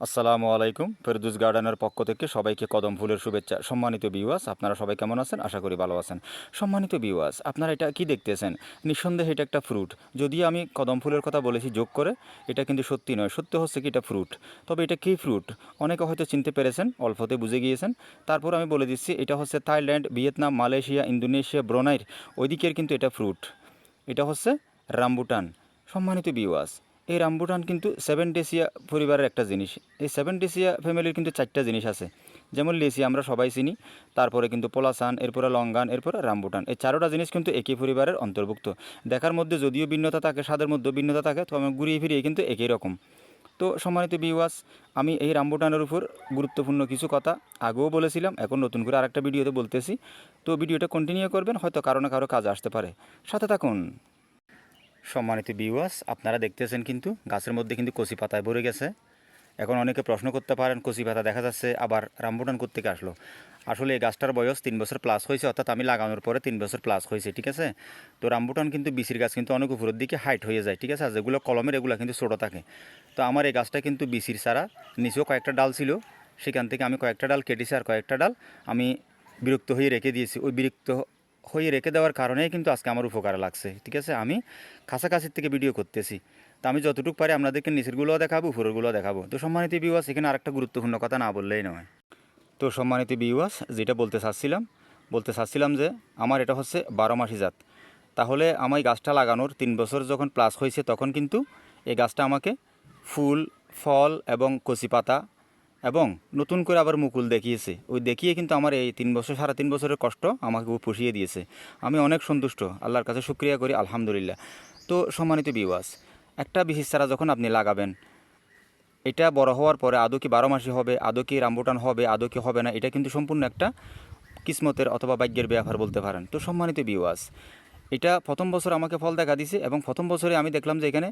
আসসালামু আলাইকুম। ফেরদুস গার্ডেনের পক্ষ থেকে সবাইকে কদম ফুলের শুভেচ্ছা। সম্মানিত বিওয়াস আপনারা সবাই কেমন আছেন? আশা করি ভালো আছেন। সম্মানিত বিওয়াস আপনারা এটা কি দেখতেছেন? নিঃসন্দেহে এটা একটা ফ্রুট যদিও আমি কদম ফুলের কথা বলেছি, যোগ করে, এটা কিন্তু সত্যি নয়। সত্য হচ্ছে কি, এটা ফ্রুট তবে এটা কী ফ্রুট অনেকে হয়তো চিনতে পেরেছেন, অল্পতে বুঝে গিয়েছেন। তারপর আমি বলে দিচ্ছি, এটা হচ্ছে থাইল্যান্ড, ভিয়েতনাম, মালয়েশিয়া, ইন্দোনেশিয়া, ব্রোনাইর। ওই দিকের কিন্তু এটা ফ্রুট এটা হচ্ছে রামবুটান। সম্মানিত বিওয়াস এই রামবুটান কিন্তু সেভেন ডেসিয়া পরিবারের একটা জিনিস। এই সেভেন ডেসিয়া ফ্যামিলির কিন্তু চারটা জিনিস আছে। যেমন লেসি, আমরা সবাই চিনি। তারপরে কিন্তু পোলাসান, এরপরে লঙ্গান, এরপরে রামবুটান। এই চারোটা জিনিস কিন্তু একই পরিবারের অন্তর্ভুক্ত। দেখার মধ্যে যদিও ভিন্নতা থাকে, স্বাদের মধ্যেও ভিন্নতা থাকে তো আমি ঘুরিয়ে ফিরিয়ে কিন্তু একই রকম। তো সম্মানিত বিওয়াস আমি এই রামবুটানের উপর গুরুত্বপূর্ণ কিছু কথা আগেও বলেছিলাম, এখন নতুন করে আরেকটা ভিডিওতে বলতেছি। তো ভিডিওটা কন্টিনিউ করবেন, হয়তো কারও না কারও কাজ আসতে পারে। সাথে থাকুন। সম্মানিত বিওয়াস আপনারা দেখতেছেন কিন্তু গাছের মধ্যে কিন্তু কচি পাতায় ভরে গেছে। এখন অনেকে প্রশ্ন করতে পারেন, কচি পাতা দেখা যাচ্ছে, আবার রামবুটান থেকে আসলো? আসলে এই গাছটার বয়স তিন বছর প্লাস হয়েছে, অর্থাৎ আমি লাগানোর পরে তিন বছর প্লাস হয়েছে, ঠিক আছে? তো রামবুটান কিন্তু বিসির গাছ কিন্তু অনেক উপরের দিকে হাইট হয়ে যায়, ঠিক আছে? আর যেগুলো কলমের, এগুলো কিন্তু ছোটো থাকে। তো আমার এই গাছটা কিন্তু বিসির ছাড়া নিচেও কয়েকটা ডাল ছিল, সেখান থেকে আমি কয়েকটা ডাল কেটেছি, আর কয়েকটা ডাল আমি বিরক্ত হয়ে রেখে দিয়েছি। ওই বিরক্ত হয়ে রেখে দেওয়ার কারণেই কিন্তু আজকে আমার উপকার লাগছে, ঠিক আছে? আমি কাছাকাছির থেকে ভিডিও করতেছি। তো আমি যতটুকু পারি আপনাদেরকে নিচেরগুলোও দেখাবো, উপরেরগুলোও দেখাবো। তো সম্মানিত বিওয়াস এখানে আরেকটা গুরুত্বপূর্ণ কথা না বললেই নয়। তো সম্মানিত বিওয়াস যেটা বলতে চাচ্ছিলাম বলতে চাচ্ছিলাম যে আমার এটা হচ্ছে বারো মাসি জাত। তাহলে আমার গাছটা লাগানোর তিন বছর যখন প্লাস হয়েছে, তখন কিন্তু এই গাছটা আমাকে ফুল, ফল এবং কচি পাতা এবং নতুন করে আবার মুকুল দেখিয়েছে। ওই দেখিয়ে কিন্তু আমার এই তিন বছর, সাড়ে তিন বছরের কষ্ট আমাকে ও পুষিয়ে দিয়েছে। আমি অনেক সন্তুষ্ট। আল্লাহর কাছে শুক্রিয়া করি, আলহামদুলিল্লাহ। তো সম্মানিত বিওয়াস একটা বিশেষ চারা যখন আপনি লাগাবেন, এটা বড় হওয়ার পরে আদৌ কি বারো মাসে হবে, আদৌ কি রামবুটান হবে, আদৌ কি হবে না, এটা কিন্তু সম্পূর্ণ একটা কিসমতের অথবা ভাগ্যের ব্যাপার বলতে পারেন। তো সম্মানিত বিওয়াস এটা প্রথম বছর আমাকে ফল দেখা দিছে এবং প্রথম বছরে আমি দেখলাম যে এখানে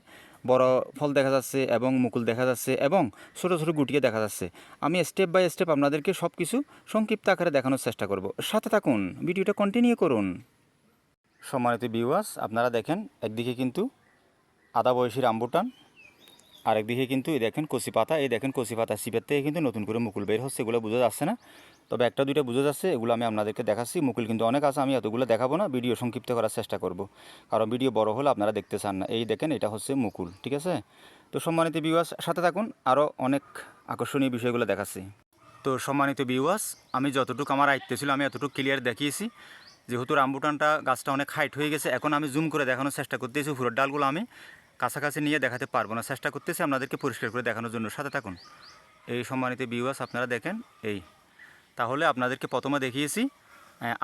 বড় ফল দেখা যাচ্ছে এবং মুকুল দেখা যাচ্ছে এবং ছোটো ছোটো গুটিয়ে দেখা যাচ্ছে। আমি স্টেপ বাই স্টেপ আপনাদেরকে সব কিছু সংক্ষিপ্ত আকারে দেখানোর চেষ্টা করব। সাথে থাকুন, ভিডিওটা কন্টিনিউ করুন। সম্মানিত বিউয়াস আপনারা দেখেন, একদিকে কিন্তু আদা বয়সীর রামবুটান আর একদিকে কিন্তু এই দেখেন কচি পাতা, এই দেখেন কচি পাতা সিপের থেকে কিন্তু নতুন করে মুকুল বের হচ্ছে, এগুলো বোঝা যাচ্ছে না। তবে একটা দুইটা বোঝা যাচ্ছে, এগুলো আমি আপনাদেরকে দেখাচ্ছি। মুকুল কিন্তু অনেক আছে, আমি এতগুলো দেখাবো না, ভিডিও সংক্ষিপ্ত করার চেষ্টা করব। কারণ ভিডিও বড় হলে আপনারা দেখতে চান না। এই দেখেন, এটা হচ্ছে মুকুল, ঠিক আছে? তো সম্মানিত বিওয়াস সাথে থাকুন আরও অনেক আকর্ষণীয় বিষয়গুলো দেখাচ্ছি। তো সম্মানিত বিওয়াস আমি যতটুকু আমার আয়ত্তে ছিল, আমি এতটুকু ক্লিয়ার দেখিয়েছি। যেহেতু রামবুটানটা গাছটা অনেক হাইট হয়ে গেছে, এখন আমি জুম করে দেখানোর চেষ্টা করতেছি ফুলের ডালগুলো আমি। কাছাকাছি নিয়ে দেখাতে পারব না। চেষ্টা করতেছি আপনাদেরকে পরিষ্কার করে দেখানোর জন্য। সাথে থাকুন। এই সম্মানিত বিওয়াস আপনারা দেখেন, এই। তাহলে আপনাদেরকে প্রথমে দেখিয়েছি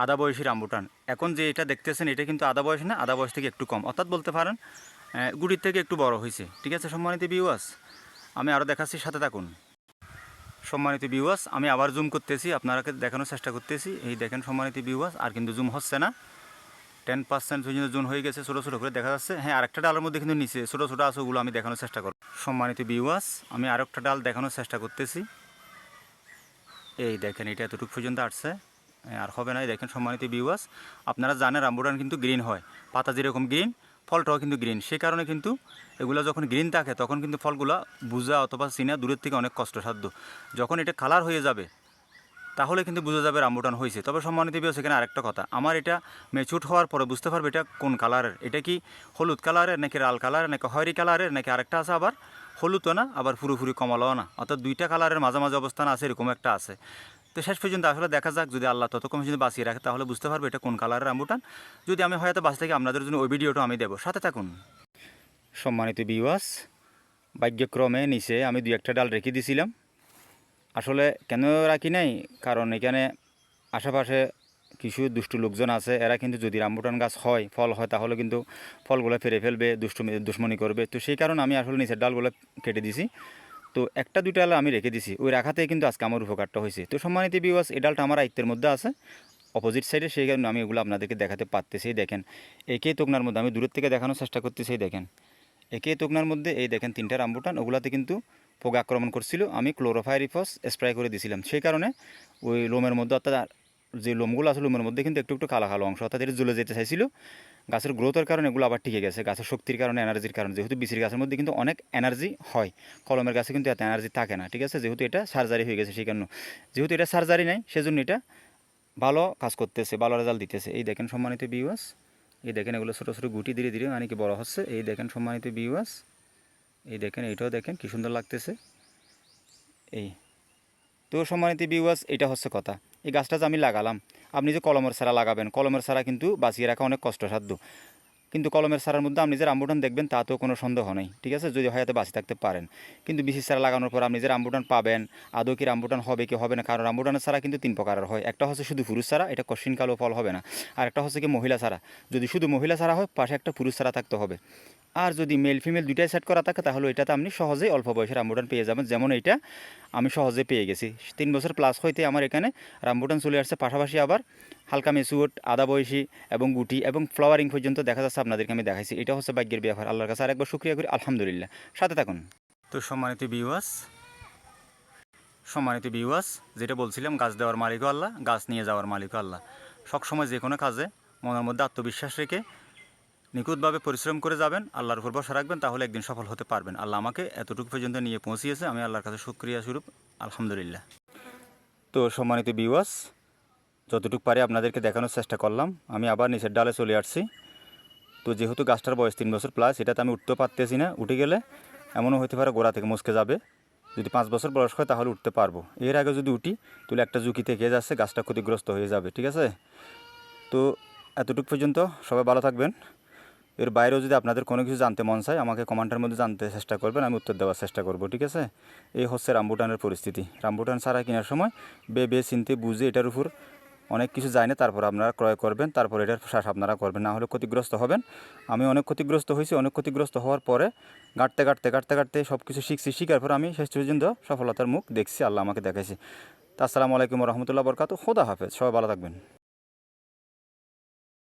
আদা বয়সী রামবুটান। এখন যে এটা দেখতেছেন, এটা কিন্তু আদা বয়স না আদা বয়স থেকে একটু কম। অর্থাৎ বলতে পারেন গুড়ির থেকে একটু বড় হয়েছে। ঠিক আছে, সম্মানিত বিওয়াস আমি আরও দেখাচ্ছি, সাথে থাকুন। সম্মানিত বিওয়াস আমি আবার জুম করতেছি, আপনারাকে দেখানোর চেষ্টা করতেছি। এই দেখেন, সম্মানিত বিওয়াস আর কিন্তু জুম হচ্ছে না। টেন পার্সেন্ট পর্যন্ত জুন হয়ে গেছে, ছোটো ছোটো করে দেখা যাচ্ছে। হ্যাঁ আরেকটা ডালের মধ্যে কিন্তু নিচে, ছোটো ছোটো আছে, ওগুলো আমি দেখানোর চেষ্টা করব। সম্মানিত বিওয়াস আমি আরেকটা ডাল দেখানোর চেষ্টা করতেছি। এই দেখেন, এটা এতটুকু পর্যন্ত আসছে। আর হবে না, এই দেখেন সম্মানিত বিওয়াস আপনারা জানেন রামবুটান কিন্তু গ্রিন হয়। পাতা যেরকম গ্রিন ফলটাও কিন্তু গ্রিন সেই কারণে কিন্তু এগুলো যখন গ্রিন থাকে, তখন কিন্তু ফলগুলো বুঝা অথবা চিনা দূরের থেকে অনেক কষ্টসাধ্য। যখন এটা কালার হয়ে যাবে তাহলে কিন্তু বোঝা যাবে রামবুটান হয়েছে তবে সম্মানিত বিও সেখানে আরেকটা কথা। আমার এটা মেচুট হওয়ার পরে বুঝতে পারবে এটা কোন কালারের এটা কি হলুদ কালারের নাকি লাল কালারের নাকি হয়রি কালারের নাকি আরেকটা আছে আবার হলুদও না, আবার পুরোপুরি কমলাও না। অর্থাৎ দুইটা কালারের মাঝামাঝি অবস্থান আছে, এরকম একটা আছে। তো শেষ পর্যন্ত আসলে দেখা যাক, যদি আল্লাহ ততক্ষণ যদি বাঁচিয়ে রাখে, তাহলে বুঝতে পারবে এটা কোন কালারের রামবুটান যদি আমি হয়তো বাঁচতে থাকি, আপনাদের জন্য ওই ভিডিওটা আমি দেবো। সাথে থাকুন। সম্মানিত বিওয়াস ভাগ্যক্রমে নিচে আমি দুই একটা ডাল রেখে দিয়েছিলাম আসলে কেন রাখি নাই? কারণ এখানে আশেপাশে কিছু দুষ্টু লোকজন আছে, এরা কিন্তু যদি রামবুটান গাছ হয়, ফল হয়, তাহলে কিন্তু ফলগুলো ফেরে ফেলবে, দুষ্টু, দুশ্মনী করবে। তো সেই কারণে আমি আসলে নিচের ডালগুলো কেটে দিছি। তো একটা, দুইটা ডাল আমি রেখে দিছি। ওই রাখাতেই কিন্তু আজকে আমার উপকারটা হয়েছে। তো সম্মানিত বিওয়াস এই ডালটা আমার আয়ত্তের মধ্যে আছে অপোজিট সাইডে সেই কারণে আমি এগুলো আপনাদেরকে দেখাতে পারতেছি। দেখেন, একে তোকনার মধ্যে, আমি দূরের থেকে দেখানোর চেষ্টা করতেছি, দেখেন। একে তোকনার মধ্যে, এই দেখেন তিনটা রামবুটান, ওগুলাতে কিন্তু পোকা আক্রমণ করছিল, আমি ক্লোরোফাইরিফস স্প্রে করে দিয়েছিলাম সেই কারণে ওই লোমের মধ্যে অর্থাৎ যে লোমগুলো আছে লোমের মধ্যে কিন্তু একটু একটু কালো কালো অংশ অর্থাৎ এটা জ্বলে যেতে চাইছিল। গাছের গ্রোথের কারণে এগুলো আবার টিকে গেছে। গাছের শক্তির কারণে, এনার্জির কারণে। যেহেতু বিসির গাছের মধ্যে কিন্তু অনেক এনার্জি হয়, কলমের গাছে কিন্তু এত এনার্জি থাকে না, ঠিক আছে? যেহেতু এটা সার্জারি হয়ে গেছে সেই কারণে। যেহেতু এটা সার্জারি নাই, সেজন্য এটা ভালো কাজ করতেছে, ভালো রেজাল্ট দিতেছে। এই দেখেন সম্মানিত বিওয়াস এই দেখেন এগুলো ছোটো ছোটো গুটি ধীরে ধীরে মানে কি বড় হচ্ছে? এই দেখেন সম্মানিত বিওয়াস এই দেখেন, এইটাও দেখেন, কি সুন্দর লাগতেছে। এই। তো সম্মানিত বিওয়াস এটা হচ্ছে কথা। এই গাছটা আমি লাগালাম, আপনি যে কলমের সারা লাগাবেন, কলমের সারা কিন্তু বাঁচিয়ে রাখা অনেক কষ্টসাধ্য। কিন্তু কলমের সারার মধ্যে আপনি যে রামবুটান দেখবেন, তাতেও কোনো সন্দেহ নেই, ঠিক আছে? যদি হয়তো বাঁচিয়ে থাকতে পারেন। কিন্তু বিসি সারা লাগানোর পর আপনি যে রামবুটান পাবেন, আদৌ কি রামবুটান হবে কি হবে না, কারণ রামবুটানের সারা কিন্তু তিন প্রকারের হয়। একটা হচ্ছে শুধু পুরুষ সারা, এটা কশিন কালো ফল হবে না। আর একটা হচ্ছে কি মহিলা সারা। যদি শুধু মহিলা সারা হয়, পাশে একটা পুরুষ সারা থাকতে হবে। আর যদি মেল ফিমেল দুইটাই সেট করা থাকে, তাহলে এটাতে আপনি সহজেই অল্প বয়সে রামবুটান পেয়ে যাবেন। যেমন এইটা আমি সহজে পেয়ে গেছি। তিন বছর প্লাস হইতে আমার এখানে রামবুটান চলে আসছে। পাশাপাশি আবার হালকা মেসুট আদা বয়সী এবং গুটি এবং ফ্লাওয়ারিং পর্যন্ত দেখা যাচ্ছে আপনাদেরকে আমি দেখাইছি। এটা হচ্ছে ভাগ্যের ব্যাপার আল্লাহর কাছে আরেকবার শুক্রিয়া করি। আলহামদুলিল্লাহ। সাথে থাকুন। তো সম্মানিত বিওয়াস সম্মানিত বিওয়াস যেটা বলছিলাম, গাছ দেওয়ার মালিকও আল্লাহ, গাছ নিয়ে যাওয়ার মালিকও আল্লাহ। সবসময় যে কোনো কাজে মনের মধ্যে আত্মবিশ্বাস রেখে নিখুঁতভাবে পরিশ্রম করে যাবেন, আল্লাহর উপর ভরসা রাখবেন, তাহলে একদিন সফল হতে পারবেন। আল্লাহ আমাকে এতটুকু পর্যন্ত নিয়ে পৌঁছিয়েছে, আমি আল্লাহর কাছে শুক্রিয়া স্বরূপ, আলহামদুলিল্লাহ। তো সম্মানিত বিওয়াস যতটুকু পারি আপনাদেরকে দেখানোর চেষ্টা করলাম। আমি আবার নিচের ডালে চলে আসছি। তো যেহেতু গাছটার বয়স তিন বছর প্লাস এটাতে আমি উঠতেও পারতেছি না। উঠে গেলে এমনও হতে পারে গোড়া থেকে মুসকে যাবে। যদি পাঁচ বছর বয়স হয় তাহলে উঠতে পারব। এর আগে যদি উঠি, তাহলে একটা ঝুঁকি থেকে যাচ্ছে, গাছটা ক্ষতিগ্রস্ত হয়ে যাবে, ঠিক আছে? তো এতটুকু পর্যন্ত সবাই ভালো থাকবেন। এর বাইরেও যদি আপনাদের কোনো কিছু জানতে মন চায়, আমাকে কমেন্টের মধ্যে জানতে চেষ্টা করবেন, আমি উত্তর দেওয়ার চেষ্টা করব, ঠিক আছে? এই হচ্ছে রামবুটানের পরিস্থিতি। রামবুটান ছাড়া কেনার সময় বে বে, চিনতে, বুঝে এটার উপর অনেক কিছু যায় না তারপর আপনারা ক্রয় করবেন, তারপর এটার শ্বাস আপনারা করবেন, না হলে ক্ষতিগ্রস্ত হবেন। আমি অনেক ক্ষতিগ্রস্ত হয়েছি, অনেক ক্ষতিগ্রস্ত হওয়ার পরে গাঁটতে গাঁটতে গাঁটতে গাঁটতে সব কিছু শিখছি, শিখার পর আমি শেষ পর্যন্ত সফলতার মুখ দেখছি, আল্লাহ আমাকে দেখাইছি। তা আসসালামু আলাইকুম রহমতুল্লাহ বরকাত খোদা হাফেজ, সবাই ভালো থাকবেন।